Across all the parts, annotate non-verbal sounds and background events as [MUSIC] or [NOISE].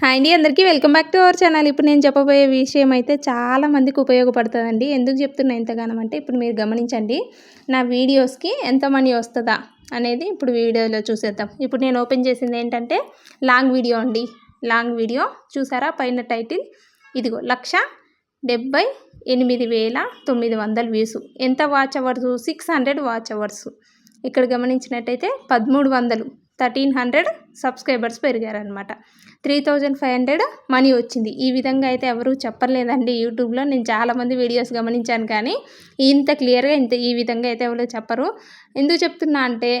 Hi అండి అందరికీ welcome back to our channel. ఇప్పుడు నేను చెప్పబోయే విషయం అయితే చాలా మందికి ఉపయోగపడుతుందండి. ఎందుకు చెప్తున్నా ఇంతగానం అంటే ఇప్పుడు మీరు గమనించండి నా వీడియోస్కి ఎంత మనీ వస్తుందా అనేది ఇప్పుడు వీడియోలో చూసేద్దాం. ఇప్పుడు నేను ఓపెన్ చేసింది ఏంటంటే లాంగ్ వీడియో అండి. లాంగ్ వీడియో చూసారా? పైన టైటిల్ ఇదిగో లక్ష డెబ్బై ఎనిమిది వేల తొమ్మిది వందల వ్యూస్. ఎంత watch hours? Six hundred watch hours. ఇక్కడ గమనించినట్టయితే పదమూడు వందలు. Thirteen hundred subscribers పెరిగారనమాట three thousand five hundred money వచ్చింది. ఈ విధంగా అయితే ఎవరు చెప్పలేదండి యూట్యూబ్లో. నేను చాలామంది వీడియోస్ గమనించాను కానీ ఇంత క్లియర్గా ఇంత ఈ విధంగా అయితే ఎవరు చెప్పరు. ఎందుకు చెప్తున్నా అంటే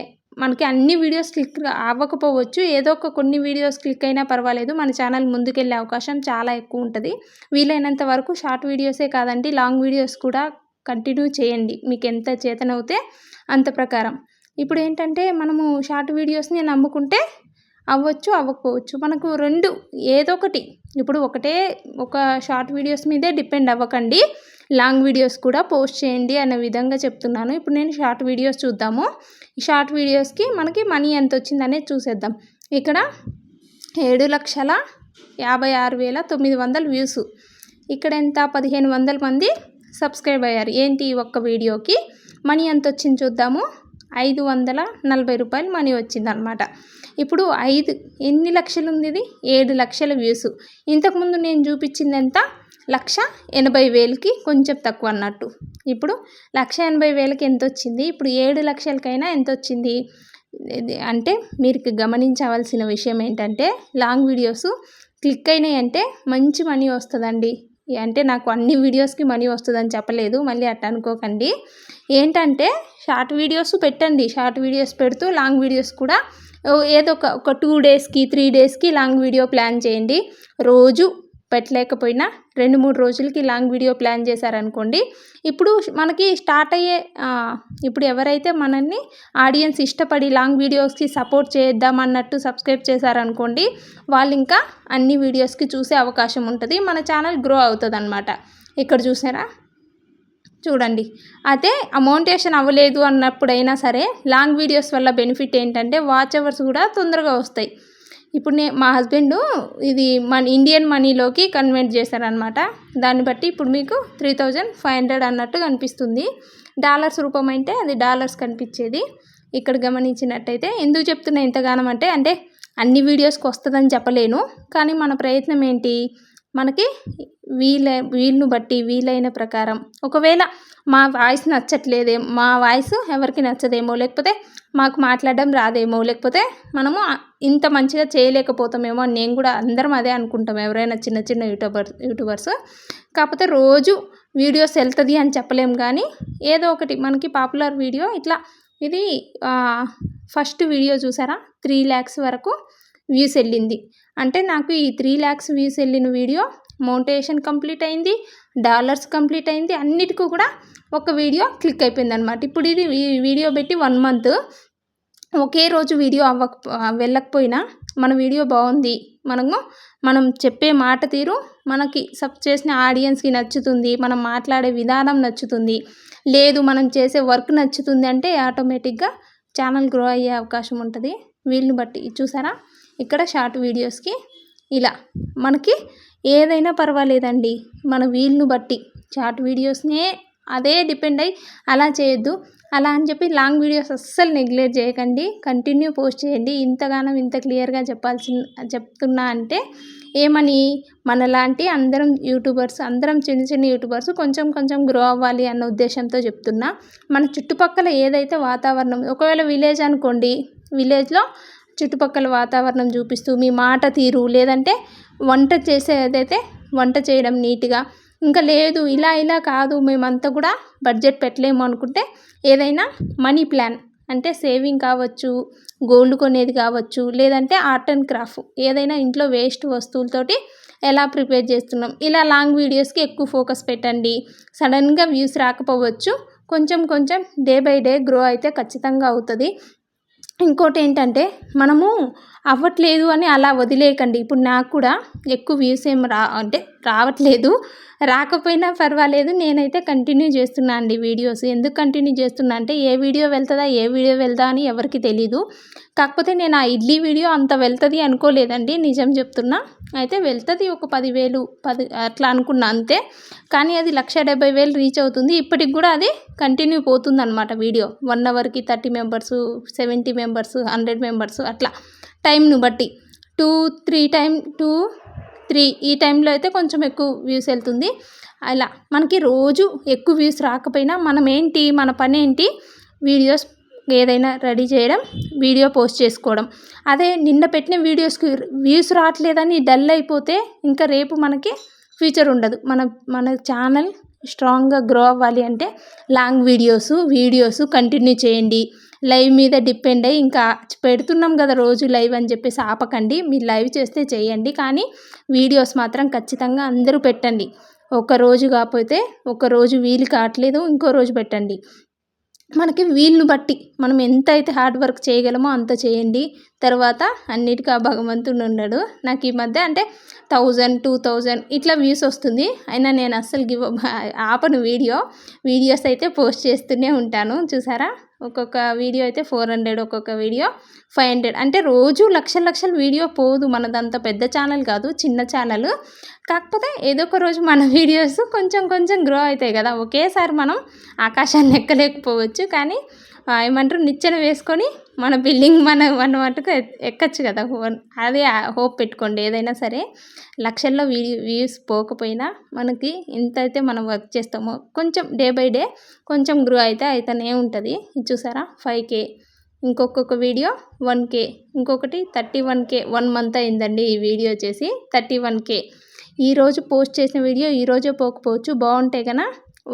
మనకి అన్ని వీడియోస్ క్లిక్ అవ్వకపోవచ్చు. ఏదో ఒక కొన్ని వీడియోస్ క్లిక్ అయినా పర్వాలేదు. మన ఛానల్ ముందుకెళ్ళే అవకాశం చాలా ఎక్కువ ఉంటుంది. వీలైనంత వరకు షార్ట్ వీడియోసే కాదండి లాంగ్ వీడియోస్ కూడా కంటిన్యూ చేయండి. మీకు ఎంత చేతనవుతే అంత ప్రకారం. ఇప్పుడు ఏంటంటే మనము షార్ట్ వీడియోస్ని నమ్ముకుంటే అవ్వచ్చు అవ్వకపోవచ్చు. మనకు రెండు ఏదో ఒకటి ఇప్పుడు ఒకటే ఒక షార్ట్ వీడియోస్ మీదే డిపెండ్ అవ్వకండి. లాంగ్ వీడియోస్ కూడా పోస్ట్ చేయండి అనే విధంగా చెప్తున్నాను. ఇప్పుడు నేను షార్ట్ వీడియోస్ చూద్దాము. ఈ షార్ట్ వీడియోస్కి మనకి మనీ ఎంత వచ్చిందనేది చూసేద్దాం. ఇక్కడ ఏడు లక్షల యాభై ఆరు వేల తొమ్మిది వందల వ్యూస్. ఇక్కడ ఎంత? పదిహేను వందల మంది సబ్స్క్రైబ్ అయ్యారు. ఏంటి ఈ ఒక్క వీడియోకి? మనీ ఎంత వచ్చింది చూద్దాము. ఐదు వందల నలభై రూపాయలు మనీ వచ్చిందనమాట ఇప్పుడు ఐదు ఎన్ని లక్షలు ఉంది ఇది ఏడు లక్షల వ్యూస్. ఇంతకుముందు నేను చూపించింది ఎంత లక్ష ఎనభై వేలకి కొంచెం తక్కువ అన్నట్టు. ఇప్పుడు లక్ష ఎనభై వేలకి ఎంత వచ్చింది ఇప్పుడు ఏడు లక్షలకైనా ఎంత వచ్చింది అంటే మీరు గమనించవలసిన విషయం ఏంటంటే లాంగ్ వీడియోస్ క్లిక్ అయినాయి అంటే మంచి మనీ వస్తుందండి. అంటే నాకు అన్ని వీడియోస్కి మనీ వస్తుందని చెప్పలేదు మళ్ళీ అట్ట అనుకోకండి. ఏంటంటే షార్ట్ వీడియోస్ పెట్టండి. షార్ట్ వీడియోస్ పెడుతూ లాంగ్ వీడియోస్ కూడా ఏదో ఒక ఒక టూ డేస్కి త్రీ డేస్కి లాంగ్ వీడియో ప్లాన్ చేయండి. రోజు పెట్టలేకపోయినా రెండు మూడు రోజులకి లాంగ్ వీడియో ప్లాన్ చేశారనుకోండి. ఇప్పుడు మనకి స్టార్ట్ అయ్యే ఇప్పుడు ఎవరైతే మనల్ని ఆడియన్స్ ఇష్టపడి లాంగ్ వీడియోస్కి సపోర్ట్ చేద్దాం అన్నట్టు సబ్స్క్రైబ్ చేశారనుకోండి వాళ్ళు ఇంకా అన్ని వీడియోస్కి చూసే అవకాశం ఉంటుంది. మన ఛానల్ గ్రో అవుతుంది అనమాట ఇక్కడ చూసారా? చూడండి. అయితే అమౌంటేషన్ అవ్వలేదు అన్నప్పుడైనా సరే లాంగ్ వీడియోస్ వల్ల బెనిఫిట్ ఏంటంటే వాచ్ అవర్స్ కూడా తొందరగా వస్తాయి. ఇప్పుడు నే మా హస్బెండ్ ఇది మన ఇండియన్ మనీలోకి కన్వర్ట్ చేశారనమాట దాన్ని బట్టి ఇప్పుడు మీకు త్రీ థౌజండ్ ఫైవ్ హండ్రెడ్ అన్నట్టు కనిపిస్తుంది. డాలర్స్ రూపం అంటే అది డాలర్స్ కనిపించేది. ఇక్కడ గమనించినట్టయితే ఎందుకు చెప్తున్నా ఇంతగానం అంటే అంటే అన్ని వీడియోస్కి వస్తుందని చెప్పలేను. కానీ మన ప్రయత్నం ఏంటి? మనకి వీల వీళ్ళను బట్టి వీలైన ప్రకారం. ఒకవేళ మా వాయిస్ నచ్చట్లేదే మా వాయిస్ ఎవరికి నచ్చదేమో లేకపోతే మాకు మాట్లాడడం రాదేమో. లేకపోతే మనము ఇంత మంచిగా చేయలేకపోతామేమో అని నేను కూడా అందరం అదే అనుకుంటాం. ఎవరైనా చిన్న చిన్న యూట్యూబర్ యూట్యూబర్స్. కాకపోతే రోజు వీడియోస్ వెళ్తుంది అని చెప్పలేం కానీ ఏదో ఒకటి మనకి పాపులర్ వీడియో ఇట్లా ఇది ఫస్ట్ వీడియో చూసారా? త్రీ ల్యాక్స్ వరకు వ్యూస్ వెళ్ళింది. అంటే నాకు ఈ త్రీ ల్యాక్స్ వ్యూస్ వెళ్ళిన వీడియో మౌంటేషన్ కంప్లీట్ అయింది డాలర్స్ కంప్లీట్ అయింది అన్నిటికీ కూడా ఒక వీడియో క్లిక్ అయిపోయింది అనమాట ఇప్పుడు ఇది వీడియో పెట్టి వన్ మంత్. ఒకే రోజు వీడియో అవ్వక వెళ్ళకపోయినా మన వీడియో బాగుంది. మనము మనం చెప్పే మాట తీరు మనకి సబ్ చేసిన ఆడియన్స్కి నచ్చుతుంది. మనం మాట్లాడే విధానం నచ్చుతుంది. లేదు మనం చేసే వర్క్ నచ్చుతుంది అంటే ఆటోమేటిక్గా ఛానల్ గ్రో అయ్యే అవకాశం ఉంటుంది. వీళ్ళని బట్టి చూసారా? ఇక్కడ షార్ట్ వీడియోస్కి ఇలా. మనకి ఏదైనా పర్వాలేదండి. మన వీళ్ళని బట్టి. షార్ట్ వీడియోస్నే అదే డిపెండ్ అయ్యి అలా చేయొద్దు. అలా అని చెప్పి లాంగ్ వీడియోస్ అస్సలు నెగ్లెక్ట్ చేయకండి. కంటిన్యూ పోస్ట్ చేయండి. ఇంతగానం ఇంత క్లియర్గా చెప్పాల్సిన చెప్తున్నా అంటే ఏమని మనలాంటి అందరం యూట్యూబర్స్ అందరం చిన్న చిన్న యూట్యూబర్స్ కొంచెం కొంచెం గ్రో అవ్వాలి అన్న ఉద్దేశంతో చెప్తున్నా. మన చుట్టుపక్కల ఏదైతే వాతావరణం ఒకవేళ విలేజ్ అనుకోండి విలేజ్లో చుట్టుపక్కల వాతావరణం చూపిస్తూ మీ మాట తీరు లేదంటే వంట చేసేదైతే వంట చేయడం నీట్గా ఇంకా లేదు ఇలా ఇలా కాదు మేమంతా కూడా బడ్జెట్ పెట్టలేము అనుకుంటే ఏదైనా మనీ ప్లాన్ అంటే సేవింగ్ కావచ్చు గోల్డ్ కొనేది కావచ్చు లేదంటే ఆర్ట్ అండ్ క్రాఫ్ట్ ఏదైనా ఇంట్లో వేస్ట్ వస్తువులతోటి ఎలా ప్రిపేర్ చేస్తున్నాం. ఇలా లాంగ్ వీడియోస్కి ఎక్కువ ఫోకస్ పెట్టండి. సడన్గా వ్యూస్ రాకపోవచ్చు. కొంచెం కొంచెం డే బై డే గ్రో అయితే ఖచ్చితంగా అవుతుంది. ఇంకోటి ఏంటంటే మనము అవ్వట్లేదు అని అలా వదిలేయకండి. ఇప్పుడు నాకు కూడా ఎక్కువ వ్యూస్ ఏం రా అంటే రావట్లేదు. రాకపోయినా పర్వాలేదు నేనైతే కంటిన్యూ చేస్తున్నా అండి వీడియోస్ ఎందుకు కంటిన్యూ చేస్తున్నా అంటే ఏ వీడియో వెళ్తుందా ఏ వీడియో వెళ్దా అని ఎవరికి తెలీదు. కాకపోతే నేను ఆ ఇడ్లీ వీడియో అంత వెళ్తుంది అనుకోలేదండి నిజం చెప్తున్నా. అయితే వెళ్తుంది ఒక పదివేలు పది అట్లా అనుకున్నా అంతే. కానీ అది లక్ష డెబ్బై వేలు రీచ్ అవుతుంది. ఇప్పటికి కూడా అది కంటిన్యూ పోతుంది అనమాట video one అవర్కి thirty members seventy members hundred members అట్లా. టైంను బట్టి. Two three time two three ఈ టైంలో అయితే కొంచెం ఎక్కువ వ్యూస్ వెళ్తుంది. అలా మనకి రోజు ఎక్కువ వ్యూస్ రాకపోయినా మనం ఏంటి మన పని ఏంటి వీడియోస్ ఏదైనా రెడీ చేయడం వీడియో పోస్ట్ చేసుకోవడం. అదే నిన్న పెట్టిన వీడియోస్కి వ్యూస్ రావట్లేదని డల్ అయిపోతే ఇంకా రేపు మనకి ఫ్యూచర్ ఉండదు. మన మన ఛానల్ స్ట్రాంగ్గా గ్రో అవ్వాలి అంటే లాంగ్ వీడియోస్ వీడియోస్ కంటిన్యూ చేయండి. లైవ్ మీద డిపెండ్ అయ్యి ఇంకా పెడుతున్నాం కదా రోజు లైవ్ అని చెప్పేసి ఆపకండి. మీరు లైవ్ చేస్తే చేయండి. కానీ వీడియోస్ మాత్రం ఖచ్చితంగా అందరూ పెట్టండి. ఒక రోజు కాకపోతే ఒక రోజు వీలు కావట్లేదు. ఇంకో రోజు పెట్టండి. మనకి వీలును బట్టి మనం ఎంత అయితే హార్డ్ వర్క్ చేయగలమో అంత చేయండి. తర్వాత అన్నిటికీ ఆ భగవంతుడు ఉన్నాడు. నాకు ఈ మధ్య అంటే థౌజండ్ టూ థౌజండ్ ఇట్లా వ్యూస్ వస్తుంది. అయినా నేను అస్సలు గివ్ ఆపను వీడియో. వీడియోస్ అయితే పోస్ట్ చేస్తూనే ఉంటాను. చూసారా? ఒక్కొక్క వీడియో అయితే ఫోర్ హండ్రెడ్ ఒక్కొక్క వీడియో ఫైవ్ హండ్రెడ్ అంటే రోజు లక్షల లక్షల వీడియో పోదు. మనదంత పెద్ద ఛానల్ కాదు చిన్న ఛానల్. కాకపోతే ఏదో ఒక రోజు మన [LAUGHS] వీడియోస్ కొంచెం కొంచెం గ్రో అవుతాయి కదా. ఒకేసారి మనం ఆకాశాన్ని ఎక్కలేకపోవచ్చు. కానీ ఏమంటారు? నిచ్చెన వేసుకొని మన బిల్డింగ్ మన మన మటుకు ఎక్కచ్చు కదా. అదే హోప్ పెట్టుకోండి. ఏదైనా సరే లక్షల్లో వ్యూస్ పోకపోయినా మనకి ఎంత అయితే మనం వర్క్ చేస్తామో కొంచెం డే బై డే కొంచెం గ్రో అయితే అయితేనే ఉంటుంది. చూసారా? Five K. ఇంకొక వీడియో వన్ కే. ఇంకొకటి thirty one K. One month అయిందండి ఈ వీడియో చేసి థర్టీ వన్ కే. ఈరోజు పోస్ట్ చేసిన వీడియో ఈరోజే పోకపోవచ్చు. బాగుంటే కన్నా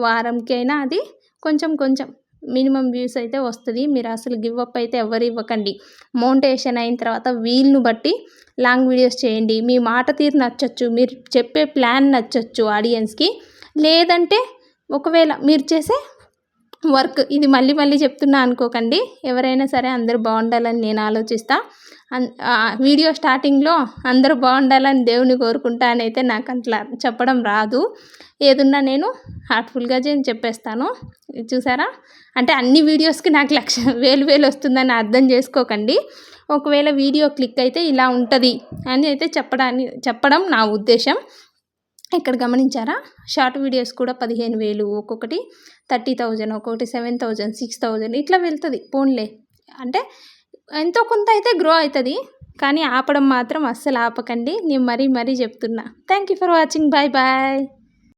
వారంకి అయినా అది కొంచెం కొంచెం మినిమం వ్యూస్ అయితే వస్తుంది. మీరు అసలు గివ్ అప్ అయితే ఎవరు ఇవ్వకండి. మౌంటేషన్ అయిన తర్వాత వీల్ను బట్టి లాంగ్ వీడియోస్ చేయండి. మీ మాట తీరు నచ్చచ్చు. మీరు చెప్పే ప్లాన్ నచ్చచ్చు ఆడియన్స్కి. లేదంటే ఒకవేళ మీరు చేసే వర్క్ ఇది మళ్ళీ మళ్ళీ చెప్తున్నా అనుకోకండి. ఎవరైనా సరే అందరూ బాగుండాలని నేను ఆలోచిస్తా. వీడియో స్టార్టింగ్లో అందరూ బాగుండాలని దేవుని కోరుకుంటా అని అయితే నాకు అట్లా చెప్పడం రాదు. ఏదున్నా నేను హార్ట్ఫుల్గా చెప్పేస్తాను. చూసారా? అంటే అన్ని వీడియోస్కి నాకు లక్ష వేలు వేలు వస్తుందని అర్థం చేసుకోకండి. ఒకవేళ వీడియో క్లిక్ అయితే ఇలా ఉంటుంది అని అయితే చెప్పడాన్ని చెప్పడం నా ఉద్దేశం. ఇక్కడ గమనించారా? షార్ట్ వీడియోస్ కూడా పదిహేను వేలు ఒక్కొక్కటి థర్టీ థౌజండ్ ఒక్కొక్కటి సెవెన్ థౌజండ్ సిక్స్ థౌజండ్ ఇట్లా వెళ్తుంది ఫోన్లే. అంటే ఎంతో కొంత అయితే గ్రో అవుతుంది కానీ ఆపడం మాత్రం అస్సలు ఆపకండి. నేను మరీ మరీ చెప్తున్నా. Thank you for watching. Bye bye.